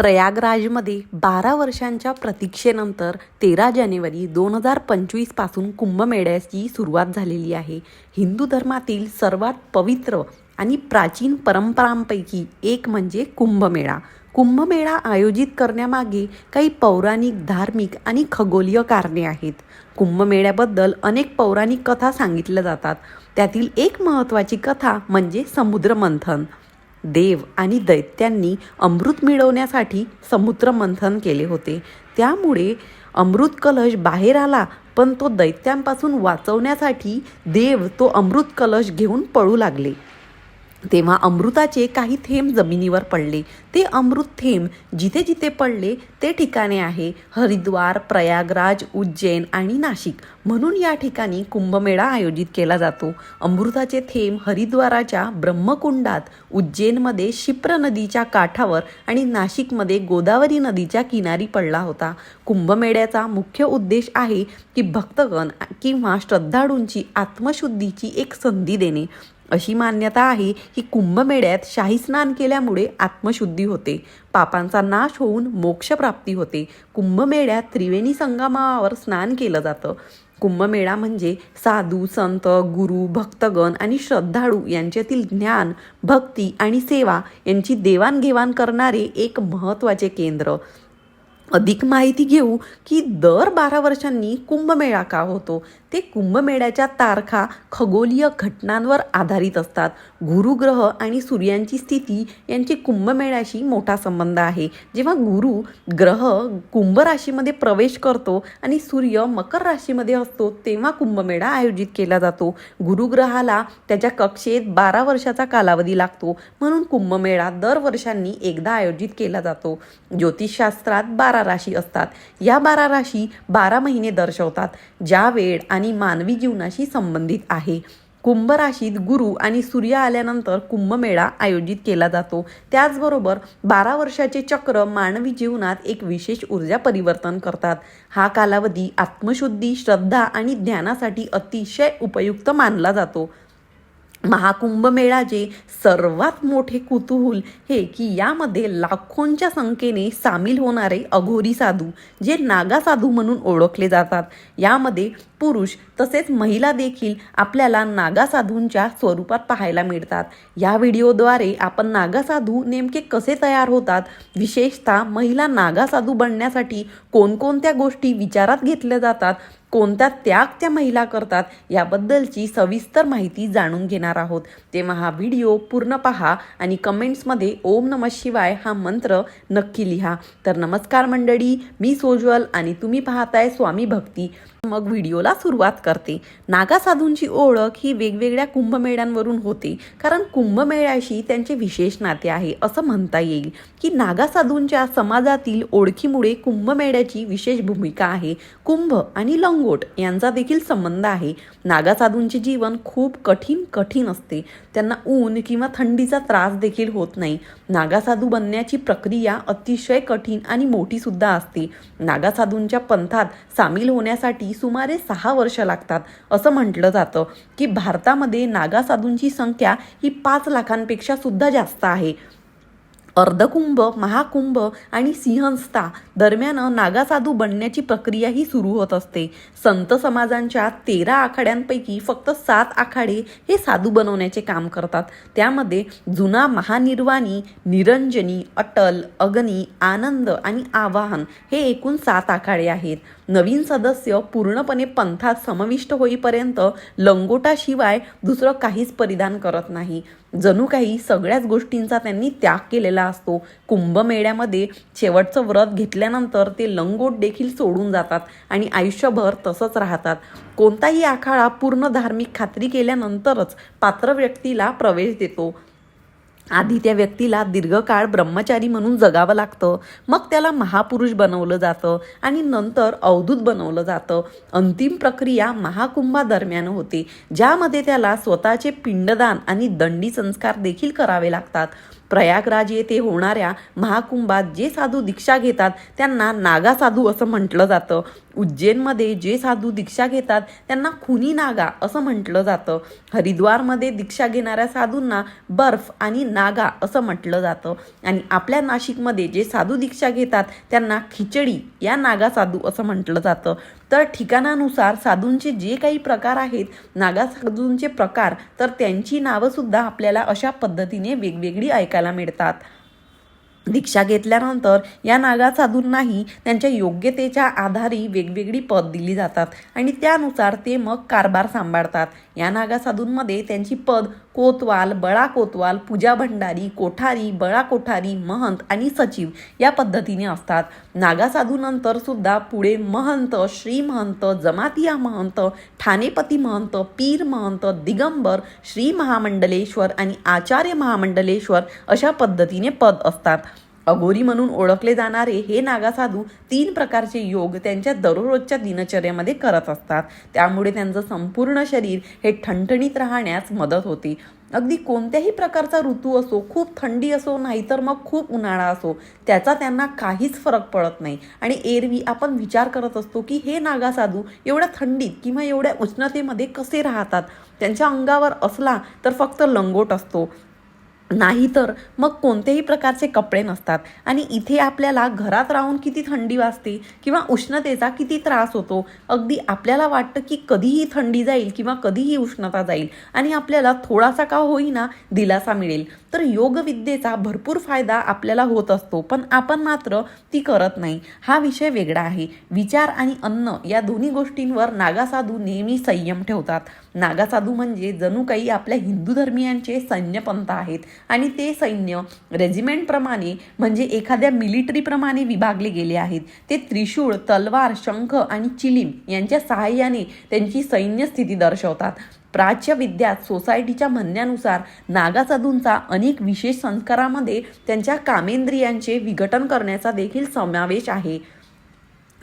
प्रयागराजमध्ये बारा वर्षांच्या प्रतीक्षेनंतर तेरा जानेवारी दोन हजार पंचवीसपासून कुंभमेळ्याची सुरुवात झालेली आहे. हिंदू धर्मातील सर्वात पवित्र आणि प्राचीन परंपरांपैकी एक म्हणजे कुंभमेळा. कुंभमेळा आयोजित करण्यामागे काही पौराणिक धार्मिक आणि खगोलीय कारणे आहेत. कुंभमेळ्याबद्दल अनेक पौराणिक कथा सांगितल्या जातात. त्यातील एक महत्त्वाची कथा म्हणजे समुद्रमंथन. देव आणि दैत्यांनी अमृत मिळवण्यासाठी समुद्र मंथन केले होते. त्यामुळे अमृत कलश बाहेर आला पण तो दैत्यांपासून वाचवण्यासाठी देव तो अमृत कलश घेऊन पळू लागले. तेव्हा अमृताचे काही थेंब जमिनीवर पडले. ते अमृत थेंब जिथे जिथे पडले ते ठिकाणे आहे. हरिद्वार प्रयागराज उज्जैन आणि नाशिक. म्हणून या ठिकाणी कुंभमेळा आयोजित केला जातो. अमृताचे थेंब हरिद्वाराच्या ब्रह्मकुंडात उज्जैनमध्ये शिप्र नदीच्या काठावर आणि नाशिकमध्ये गोदावरी नदीच्या किनारी पडला होता. कुंभमेळ्याचा मुख्य उद्देश आहे की भक्तगण किंवा श्रद्धाळूंची आत्मशुद्धीची एक संधी देणे. अशी मान्यता आहे की कुंभमेळ्यात शाही स्नान केल्यामुळे आत्मशुद्धी होते. पापांचा नाश होऊन मोक्षप्राप्ती होते. कुंभमेळ्यात त्रिवेणी संगमावर स्नान केलं जातं. कुंभमेळा म्हणजे साधू संत गुरु भक्तगण आणि श्रद्धाळू यांच्यातील ज्ञान भक्ती आणि सेवा यांची देवाणघेवाण करणारे एक महत्त्वाचे केंद्र. अधिक माहिती घेऊ की दर बारा वर्षांनी कुंभमेळा का होतो? ते कुंभमेळ्याच्या तारखा खगोलीय घटनांवर आधारित असतात. गुरुग्रह आणि सूर्यांची स्थिती यांची कुंभमेळ्याशी मोठा संबंध आहे. जेव्हा गुरु ग्रह कुंभ राशीमध्ये प्रवेश करतो आणि सूर्य मकर राशीमध्ये असतो तेव्हा कुंभमेळा आयोजित केला जातो. गुरुग्रहाला त्याच्या कक्षेत बारा वर्षाचा कालावधी लागतो. म्हणून कुंभमेळा दर वर्षांनी एकदा आयोजित केला जातो. ज्योतिषशास्त्रात बारा राशी असतात. या बारा राशी बारा महिने दर्शवतात ज्या वेळ आणि मानवी जीवनाशी संबंधित आहे. कुंभ राशीत गुरु आणि सूर्य आल्यानंतर कुंभमेळा आयोजित केला जातो. त्याचबरोबर बारा वर्षाचे चक्र मानवी जीवनात एक विशेष ऊर्जा परिवर्तन करतात. हा कालावधी आत्मशुद्धी श्रद्धा आणि ज्ञानासाठी अतिशय उपयुक्त मानला जातो. महाकुंभमेळाचे सर्वात मोठे कुतूहल हे की यामध्ये लाखोंच्या संख्येने सामील होणारे अघोरी साधू जे नागा साधू म्हणून ओळखले जातात. यामध्ये पुरुष तसेच महिला देखील आपल्याला नागा साधूंच्या स्वरूपात पाहायला मिळतात. या व्हिडिओद्वारे आपण नागा साधू नेमके कसे तयार होतात? विशेषतः महिला नागा साधू बनण्यासाठी कोणकोणत्या गोष्टी विचारात घेतल्या जातात? कोणता त्याग त्या महिला करतात याबद्दलची सविस्तर माहिती जाणून घेणार आहोत. तेव्हा हा व्हिडिओ पूर्ण पहा आणि कमेंट्समध्ये ओम नम शिवाय हा मंत्र नक्की लिहा. तर नमस्कार मंडळी मी सोज्वल आणि तुम्ही पाहताय स्वामी भक्ती. मग व्हिडिओला सुरुवात करते. नागा साधूंची ओळख ही वेगवेगळ्या कुंभमेळ्यांवरून होते. कारण कुंभमेळ्याशी त्यांचे विशेष नाते आहे असं म्हणता येईल. की नागा साधूंच्या समाजातील ओळखीमुळे कुंभमेळ्याची विशेष भूमिका आहे. कुंभ आणि लंगोट यांचा देखील संबंध आहे. नागा साधूंचे जीवन खूप कठीण कठीण असते. त्यांना ऊन किंवा थंडीचा त्रास देखील होत नाही. नागा साधू बनण्याची प्रक्रिया अतिशय कठीण आणि मोठी सुद्धा असते. नागा साधूंच्या पंथात सामील होण्यासाठी सुमारे सहा वर्ष लागतात. असं म्हटलं जातं की भारतामध्ये नागा साधूंची संख्या ही पाच लाखांपेक्षा सुद्धा जास्त आहे. अर्धकुंभ महाकुंभ आणि सिंहस्था दरम्यान नागासाधू बनण्याची प्रक्रियाही सुरू होत असते. संत समाजांच्या तेरा आखाड्यांपैकी फक्त सात आखाडे हे साधू बनवण्याचे काम करतात. त्यामध्ये जुना महानिर्वाणी निरंजनी अटल अग्नी आनंद आणि आवाहन हे एकूण सात आखाडे आहेत. नवीन सदस्य पूर्णपणे पंथात समाविष्ट होईपर्यंत लंगोटाशिवाय दुसरं काहीच परिधान करत नाही. जणू काही सगळ्याच गोष्टींचा त्यांनी त्याग केलेला असतो. कुंभमेळ्यामध्ये शेवटचं व्रत घेतल्यानंतर ते लंगोट देखील सोडून जातात आणि आयुष्यभर तसंच राहतात. कोणताही आखाडा पूर्ण धार्मिक खात्री केल्यानंतरच पात्र व्यक्तीला प्रवेश देतो. आधी त्या व्यक्तीला दीर्घकाळ ब्रह्मचारी म्हणून जगावं लागतं. मग त्याला महापुरुष बनवलं जातं आणि नंतर अवधूत बनवलं जातं. अंतिम प्रक्रिया महाकुंभादरम्यान होते ज्यामध्ये त्याला स्वतःचे पिंडदान आणि दंडी संस्कार देखील करावे लागतात. प्रयागराज येथे होणाऱ्या महाकुंभात जे साधू दीक्षा घेतात त्यांना नागा साधू असं म्हटलं जातं. उज्जैनमध्ये जे साधू दीक्षा घेतात त्यांना खुनी नागा असं म्हटलं जातं. हरिद्वारमध्ये दीक्षा घेणाऱ्या साधूंना बर्फ आणि नागा असं म्हटलं जातं. आणि आपल्या नाशिकमध्ये जे साधू दीक्षा घेतात त्यांना खिचडी या नागा साधू असं म्हटलं जातं. तर ठिकाणानुसार साधूंचे जे काही प्रकार आहेत नागा साधूंचे प्रकार तर त्यांची नावंसुद्धा आपल्याला अशा पद्धतीने वेगवेगळी ऐकायला मिळतात. दीक्षा घेतल्यानंतर या नागा साधूंनाही त्यांच्या योग्यतेच्या आधारे वेगवेगळी पद दिली जातात आणि त्यानुसार ते मग कारभार सांभाळतात. या नागा साधूंमध्ये त्यांची पद कोतवाल बळा कोतवाल पूजा भंडारी कोठारी बळा कोठारी महंत आणि सचिव या पद्धतीने असतात. नागा साधूनंतर सुद्धा पुढे महंत श्री महंत जमातिया महंत ठाणेपती महंत पीर महंत दिगंबर श्री महामंडलेश्वर आणि आचार्य महामंडलेश्वर अशा पद्धतीने पद असतात. अघोरी म्हणून ओळखले जाणारे हे नागासाधू तीन प्रकारचे योग त्यांच्या दररोजच्या दिनचर्यामध्ये करत असतात. त्यामुळे त्यांचं संपूर्ण शरीर हे ठणठणीत राहण्यास मदत होते. अगदी कोणत्याही प्रकारचा ऋतू असो खूप थंडी असो नाहीतर मग खूप उन्हाळा असो त्याचा त्यांना काहीच फरक पडत नाही. आणि एरवी आपण विचार करत असतो की हे नागासाधू एवढ्या थंडीत किंवा एवढ्या उष्णतेमध्ये कसे राहतात? त्यांच्या अंगावर असला तर फक्त लंगोट असतो. नाहीतर मग कोणत्याही प्रकारचे कपडे नसतात. आणि इथे आपल्याला घरात राहून किती थंडी वाजते किंवा उष्णतेचा किती त्रास होतो अगदी आपल्याला वाटतं की कधीही थंडी जाईल किंवा कधीही उष्णता जाईल आणि आपल्याला थोडासा का होईना दिलासा मिळेल. तर योगविद्येचा भरपूर फायदा आपल्याला होत असतो पण आपण मात्र ती करत नाही. हा विषय वेगळा आहे. विचार आणि अन्न या दोन्ही गोष्टींवर नागासाधू नेहमी संयम ठेवतात. नागासाधू म्हणजे जणू काही आपल्या हिंदू धर्मियांचे सैन्यपंथ आहेत. आणि ते सैन्य रेजिमेंटप्रमाणे म्हणजे एखाद्या मिलिटरीप्रमाणे विभागले गेले आहेत. ते त्रिशूळ तलवार शंख आणि चिलीम यांच्या सहाय्याने त्यांची सैन्य स्थिती दर्शवतात. प्राच्य विद्यात सोसायटीच्या म्हणण्यानुसार नागासाधूंचा अनेक विशेष संस्कारामध्ये त्यांच्या कामेंद्रियांचे विघटन करण्याचा देखील समावेश आहे.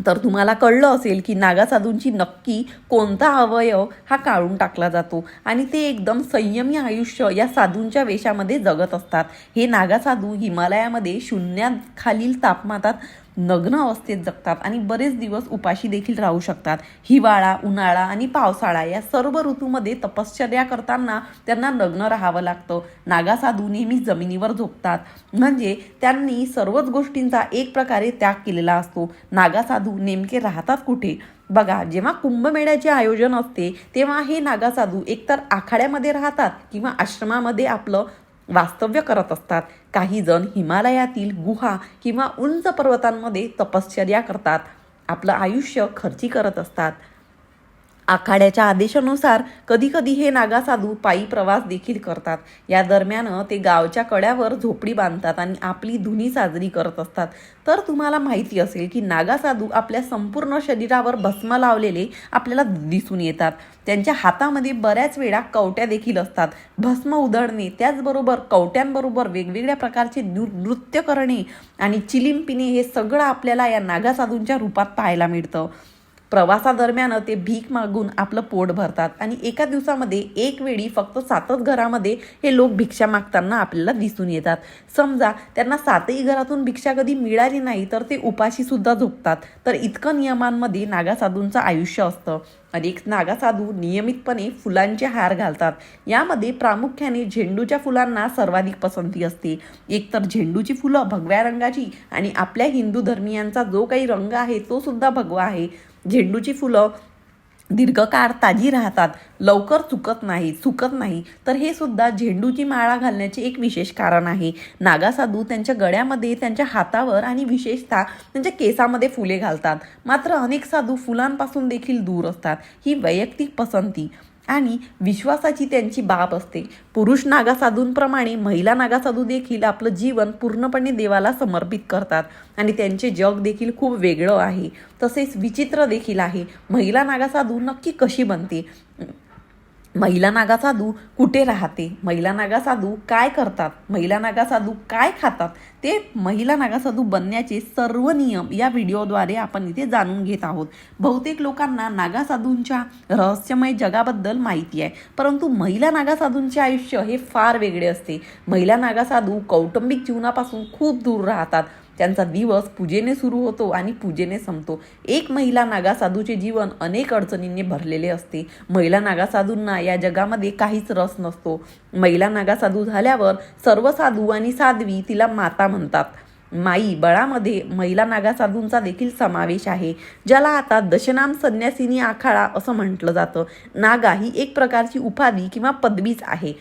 तर तुम्हाला कळलं असेल की नागासाधूंची नक्की कोणता अवयव हा काढून टाकला जातो. आणि ते एकदम संयमी आयुष्य या साधूंच्या वेशामध्ये जगत असतात. हे नागासाधू हिमालयामध्ये शून्याखालील तापमानात नग्न अवस्थेत जगतात आणि बरेच दिवस उपाशी देखील राहू शकतात. हिवाळा उन्हाळा आणि पावसाळा या सर्व ऋतूमध्ये तपश्चर्या करताना त्यांना नग्न राहावं लागतं. नागासाधू नेहमी जमिनीवर झोपतात. म्हणजे त्यांनी सर्वच गोष्टींचा एक प्रकारे त्याग केलेला असतो. नागासाधू नेमके राहतात कुठे? बघा जेव्हा कुंभमेळ्याचे आयोजन असते तेव्हा हे नागासाधू एकतर आखाड्यामध्ये राहतात किंवा आश्रमामध्ये आपलं वास्तव्य करत असतात. काही जण हिमालयातील गुहा किंवा उंच पर्वतांमध्ये तपश्चर्या करतात. आपलं आयुष्य खर्ची करत असतात. आखाड्याच्या आदेशानुसार कधीकधी हे नागासाधू पायी प्रवास देखील करतात. या दरम्यान ते गावच्या कड्यावर झोपडी बांधतात आणि आपली धुनी साजरी करत असतात. तर तुम्हाला माहिती असेल की नागासाधू आपल्या संपूर्ण शरीरावर भस्म लावलेले आपल्याला दिसून येतात. त्यांच्या हातामध्ये बऱ्याच वेळा कवट्या देखील असतात. भस्म उधळणे त्याचबरोबर कवट्यांबरोबर वेगवेगळ्या प्रकारचे नृत्य करणे आणि चिलिंपिणे पिणे हे सगळं आपल्याला या नागासाधूंच्या रूपात पाहायला मिळतं. प्रवासादरम्यान ते भीक मागून आपलं पोट भरतात. आणि एका दिवसामध्ये एक वेळी फक्त सातच घरामध्ये हे लोक भिक्षा मागताना आपल्याला दिसून येतात. समजा त्यांना सातही घरातून भिक्षा कधी मिळाली नाही तर ते उपाशी सुद्धा झोपतात. तर इतकं नियमांमध्ये नागासाधूंचं आयुष्य असतं. अनेक नागासाधू नियमितपणे फुलांचे हार घालतात. यामध्ये प्रामुख्याने झेंडूच्या फुलांना सर्वाधिक पसंती असते. एकतर झेंडूची फुलं भगव्या रंगाची आणि आपल्या हिंदू धर्मियांचा जो काही रंग आहे तो सुद्धा भगवा आहे. झेंडूची फुलं दीर्घकाळ ताजी राहतात लवकर चुकत नाही चुकत नाही. तर हे सुद्धा झेंडूची माळा घालण्याचे एक विशेष कारण आहे. नागासाधू त्यांच्या गळ्यामध्ये त्यांच्या हातावर आणि विशेषतः त्यांच्या केसामध्ये फुले घालतात. मात्र अनेक साधू फुलांपासून देखील दूर असतात. ही वैयक्तिक पसंती. आणि विश्वासाची त्यांची बाब असते. पुरुष नागासाधूंप्रमाणे महिला नागासाधू देखील आपलं जीवन पूर्णपणे देवाला समर्पित करतात. आणि त्यांचे जग देखील खूप वेगळं आहे. तसेच विचित्र देखील आहे. महिला नागासाधू नक्की कशी बनते महिला नागा साधू कुठे राहते? महिला नागा साधू काय करतात? महिला नागा साधू काय खातात? ते महिला नागा साधू बनण्याचे सर्व नियम या व्हिडिओद्वारे आपण इथे जाणून घेत आहोत. बहुतेक लोकांना नागा साधूंच्या रहस्यमय जगाबद्दल माहिती आहे. परंतु महिला नागा साधूंचे आयुष्य हे फार वेगळे असते. महिला नागा साधू कौटुंबिक जीवनापासून खूप दूर राहतात. त्यांचा दिवस पूजेने सुरू होतो आणि पूजेने संपतो. एक महिला नागासाधूचे जीवन अनेक अडचणींनी भरलेले असते. महिला नागासाधूंना या जगामध्ये काहीच रस नसतो. महिला नागासाधू झाल्यावर सर्व साधू आणि साध्वी तिला माता म्हणतात. माई बळामध्ये महिला नागासाधूंचा देखील समावेश आहे ज्याला आता दशनाम संन्यासिनी आखाडा असं म्हटलं जातं. नागा ही एक प्रकारची उपाधी किंवा पदवीच आहे.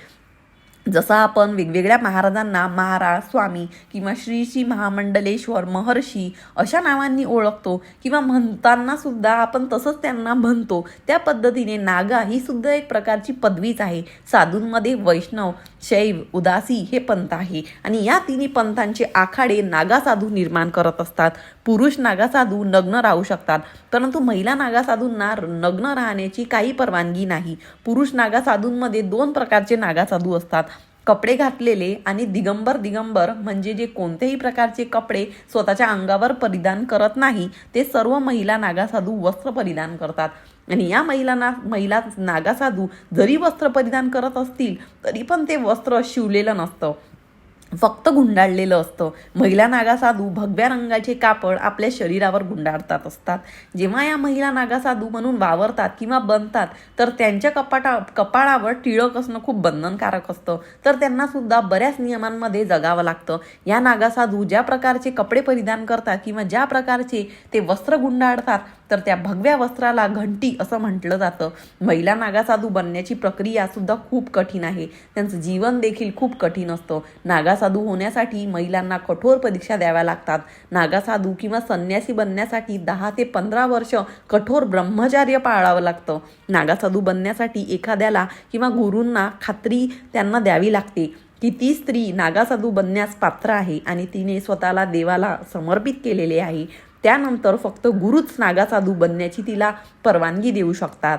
जसं आपण वेगवेगळ्या महाराजांना महाराज स्वामी किंवा श्री श्री महामंडलेश्वर महर्षी अशा नावांनी ओळखतो किंवा म्हणताना सुद्धा आपण तसंच त्यांना म्हणतो. त्या पद्धतीने नागा ही सुद्धा एक प्रकारची पदवीच आहे. साधूंमध्ये वैष्णव शैव उदासी हे पंथ आहे. आणि या तिन्ही पंथांचे आखाडे नागासाधू निर्माण करत असतात. पुरुष नागासाधू नग्न राहू शकतात. परंतु महिला नागासाधूंना नग्न राहण्याची काही परवानगी नाही. पुरुष नागासाधूंमध्ये दोन प्रकारचे नागासाधू असतात. कपडे घातलेले आणि दिगंबर दिगंबर म्हणजे जे कोणत्याही प्रकारचे कपडे स्वतःच्या अंगावर परिधान करत नाही ते सर्व महिला नागासाधू वस्त्र परिधान करतात. आणि या महिलांना महिला नागासाधू जरी वस्त्र परिधान करत असतील तरी पण ते वस्त्र शिवलेलं नसतं. फक्त गुंडाळलेलं असतं. महिला नागासाधू भगव्या रंगाचे कापड आपल्या शरीरावर गुंडाळतात असतात. जेव्हा या महिला नागासाधू म्हणून वावरतात किंवा बनतात तर त्यांच्या कपाटा कपाळावर टिळक असणं खूप बंधनकारक असतं. तर त्यांना सुद्धा बऱ्याच नियमांमध्ये जगावं लागतं. या नागासाधू ज्या प्रकारचे कपडे परिधान करतात किंवा ज्या प्रकारचे ते वस्त्र गुंडाळतात तर त्या भगव्या वस्त्राला घंटी असं म्हटलं जातं. महिला नागासाधू बनण्याची प्रक्रिया सुद्धा खूप कठीण आहे. त्यांचं जीवन देखील खूप कठीण असतं. नागासाधू होण्यासाठी महिलांना कठोर परीक्षा द्याव्या लागतात. नागासाधू किंवा संन्यासी बनण्यासाठी दहा ते पंधरा वर्ष कठोर ब्रह्मचार्य पाळावं लागतं. नागासाधू बनण्यासाठी एखाद्याला किंवा गुरूंना खात्री त्यांना द्यावी लागते की ती स्त्री नागासाधू बनण्यास पात्र आहे आणि तिने स्वतःला देवाला समर्पित केलेले आहे. त्यानंतर फक्त गुरुच नागासाधू बनण्याची तिला परवानगी देऊ शकतात.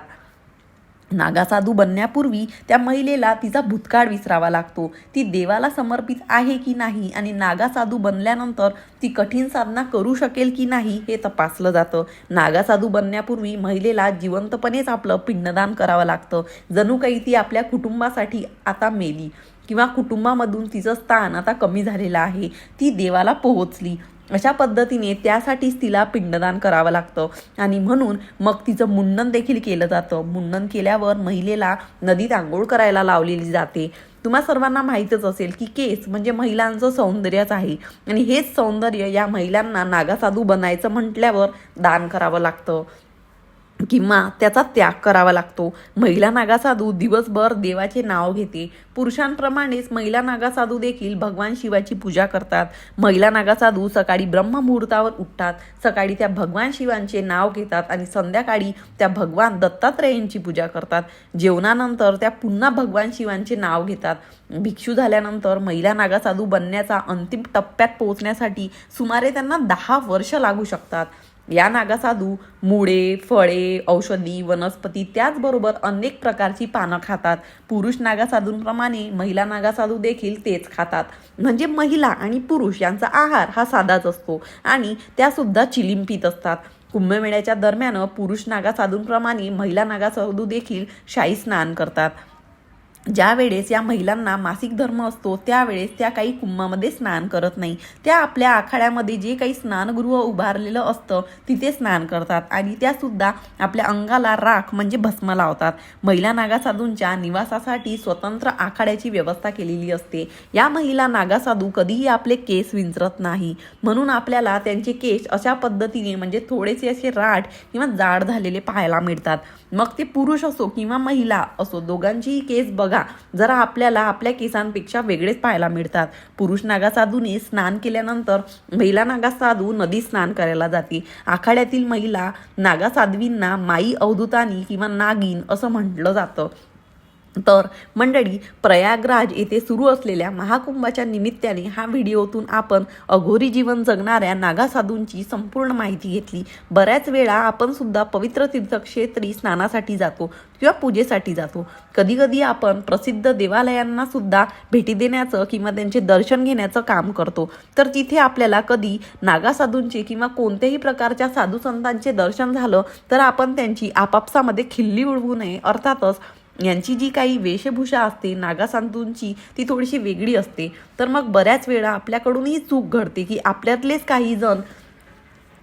नागासाधू बनण्यापूर्वी त्या महिलेला तिचा भूतकाळ विसरावा लागतो. ती देवाला समर्पित आहे की नाही आणि नागासाधू बनल्यानंतर ती कठीण साधना करू शकेल की नाही हे तपासलं जातं. नागासाधू बनण्यापूर्वी महिलेला जिवंतपणेच आपलं पिंडदान करावं लागतं. जणू काही ती आपल्या कुटुंबासाठी आता मेली किंवा कुटुंबामधून तिचं स्थान आता कमी झालेलं आहे. ती देवाला पोहोचली. अशा पद्धतीने त्यासाठीच तिला पिंडदान करावं लागतं. आणि म्हणून मग तिचं मुंडन देखील केलं जातं. मुंडन केल्यावर महिलेला नदीत आंघोळ करायला लावलेली जाते. तुम्हा सर्वांना माहीतच असेल की केस म्हणजे महिलांचं सौंदर्यच आहे. आणि हेच सौंदर्य या महिलांना नागासाधू बनायचं म्हटल्यावर दान करावं लागतं. किंवा त्याचा त्याग करावा लागतो. महिला नागासाधू दिवसभर देवाचे नाव घेते. पुरुषांप्रमाणेच महिला नागासाधू देखील भगवान शिवाची पूजा करतात. महिला नागासाधू सकाळी ब्रह्ममुहूर्तावर उठतात. सकाळी त्या भगवान शिवांचे नाव घेतात आणि संध्याकाळी त्या भगवान दत्तात्रेयांची पूजा करतात. जेवणानंतर त्या पुन्हा भगवान शिवांचे नाव घेतात. भिक्षू झाल्यानंतर महिला नागासाधू बनण्याचा अंतिम टप्प्यात पोहोचण्यासाठी सुमारे त्यांना दहा वर्ष लागू शकतात. या नागासाधू मुळे फळे औषधी वनस्पती त्याचबरोबर अनेक प्रकारची पानं खातात. पुरुष नागासाधूंप्रमाणे महिला नागासाधू देखील तेच खातात. म्हणजे महिला आणि पुरुष यांचा आहार हा साधाच असतो आणि त्यासुद्धा चिलिंपित असतात. कुंभमेळ्याच्या दरम्यान पुरुष नागासाधूंप्रमाणे महिला नागासाधू देखील शाही स्नान करतात. ज्या वेळेस या महिलांना मासिक धर्म असतो त्यावेळेस त्या काही कुंभामध्ये स्नान करत नाही. त्या आपल्या आखाड्यामध्ये जे काही स्नानगृह उभारलेलं असतं तिथे स्नान करतात आणि त्यासुद्धा आपल्या अंगाला राख म्हणजे भस्म लावतात. महिला नागासाधूंच्या निवासासाठी स्वतंत्र आखाड्याची व्यवस्था केलेली असते. या महिला नागासाधू कधीही आपले केस विंचरत नाही. म्हणून आपल्याला त्यांचे केस अशा पद्धतीने म्हणजे थोडेसे असे राठ किंवा जाड झालेले पाहायला मिळतात. मग ते पुरुष असो किंवा महिला असो दोघांचीही केस बघा जरा आपल्याला आपल्या केसांपेक्षा वेगळेच पाहायला मिळतात. पुरुष नागासाधूने स्नान केल्यानंतर महिला नागासाधू नदी स्नान करायला जाते. आखाड्यातील महिला नागासाधवींना माई अवधूतानी किंवा नागिन असं म्हटलं जातं. तर मंडळी प्रयागराज येथे सुरू असलेल्या महाकुंभाच्या निमित्ताने हा व्हिडिओतून आपण अघोरी जीवन जगणाऱ्या नागासाधूंची संपूर्ण माहिती घेतली. बऱ्याच वेळा आपण सुद्धा पवित्र तीर्थक्षेत्री स्नानासाठी जातो किंवा पूजेसाठी जातो. कधीकधी आपण प्रसिद्ध देवालयांना सुद्धा भेटी देण्याचं किंवा त्यांचे दर्शन घेण्याचं काम करतो. तर तिथे आपल्याला कधी नागासाधूंचे किंवा कोणत्याही प्रकारच्या साधू संतांचे दर्शन झालं तर आपण त्यांची आपापसामध्ये खिल्ली उडवू नये. अर्थातच यांची जी काही वेशभूषा असते नागासांतूंची ती थोडीशी वेगळी असते. तर मग बऱ्याच वेळा आपल्याकडूनही चूक घडते की आपल्यातलेच काही जण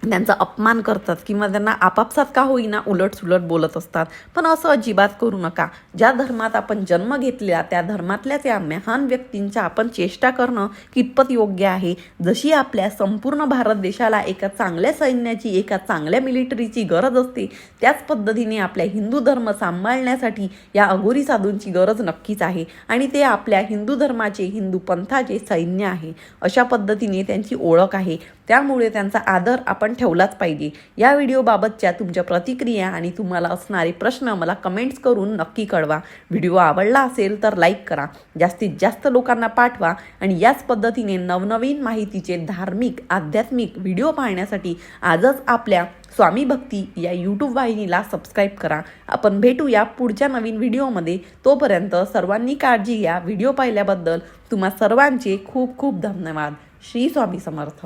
त्यांचा अपमान करतात किंवा त्यांना आपापसात का होईना उलट सुलट बोलत असतात. पण असं अजिबात करू नका. ज्या धर्मात आपण जन्म घेतलेला त्या धर्मातल्या त्या महान व्यक्तींच्या आपण चेष्टा करणं कितपत योग्य आहे? जशी आपल्या संपूर्ण भारत देशाला एका चांगल्या सैन्याची एका चांगल्या मिलिटरीची गरज असते त्याच पद्धतीने आपल्या हिंदू धर्म सांभाळण्यासाठी या अघोरी साधूंची गरज नक्कीच आहे. आणि ते आपल्या हिंदू धर्माचे हिंदू पंथाचे सैन्य आहे. अशा पद्धतीने त्यांची ओळख आहे. त्यामुळे त्यांचा आदर आपण ठेवलाच पाहिजे. या व्हिडिओबाबतच्या तुमच्या प्रतिक्रिया आणि तुम्हाला असणारे प्रश्न मला कमेंट्स करून नक्की कळवा. व्हिडिओ आवडला असेल तर लाईक करा. जास्तीत जास्त लोकांना पाठवा आणि याच पद्धतीने नवनवीन माहितीचे धार्मिक आध्यात्मिक व्हिडिओ पाहण्यासाठी आजच आपल्या स्वामी भक्ती या यूट्यूब वाहिनीला सबस्क्राईब करा. आपण भेटूया पुढच्या नवीन व्हिडिओमध्ये. तोपर्यंत सर्वांनी काळजी घ्या. व्हिडिओ पाहिल्याबद्दल तुम्हा सर्वांचे खूप खूप धन्यवाद. श्री स्वामी समर्थ.